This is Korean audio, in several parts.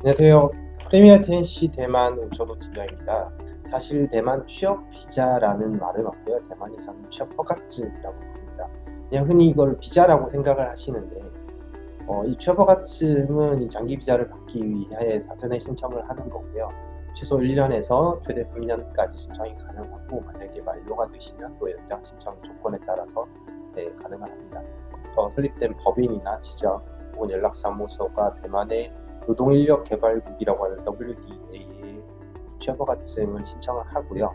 안녕하세요. 프리미어 텐시 대만 우천호 팀장입니다. 사실 대만 취업 비자라는 말은 없고요. 대만에서는 취업 허가증이라고 부릅니다. 그냥 흔히 이걸 비자라고 생각을 하시는데 어, 이 취업 허가증은 이 장기 비자를 받기 위해 사전에 신청을 하는 거고요. 최소 1년에서 최대 3년까지 신청이 가능하고 만약에 만료가 되시면 또 연장 신청 조건에 따라서 네, 가능합니다. 어, 설립된 법인이나 지적 혹은 연락사무소가 대만의 노동인력개발국이라고 하는 WDA에 취업허 가증을 신청을 하고요.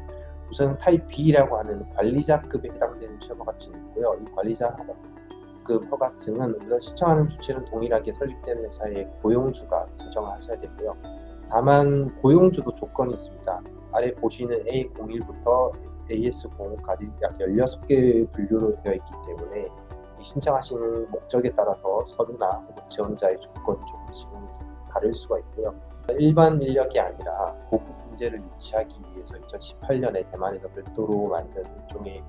우선 타입 B라고 하는 관리자급에 해당되는 취업허 가증이고요. 이 관리자급 허가증은 우선 신청하는 주체는 동일하게 설립된 회사의 고용주가 신청을 하셔야 되고요. 다만 고용주도 조건이 있습니다. 아래 보시는 A01부터 AS05까지 약 16개 분류로 되어 있기 때문에 이 신청하시는 목적에 따라서 서류나 지원자의 조건이 조금씩은 다를 수가 있고요. 일반 인력이 아니라 고급 인재를 유치하기 위해서 2018년에 대만에서 별도로 만든 일종의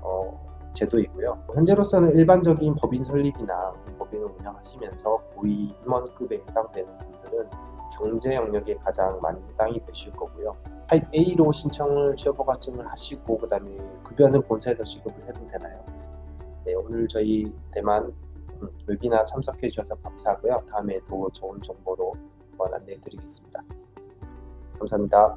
어, 제도이고요. 현재로서는 일반적인 법인 설립이나 법인을 운영하시면서 고위 임원급에 해당되는 분들은 경제 영역에 가장 많이 해당이 되실 거고요. 타입 A로 신청을 취업허가증을 하시고 그다음에 급여는 본사에서 지급을 해도 되나요? 네, 오늘 저희 대만 음, 웨비나 참석해 주셔서 감사하고요. 다음에 또 좋은 정보로 한번 안내해 드리겠습니다. 감사합니다.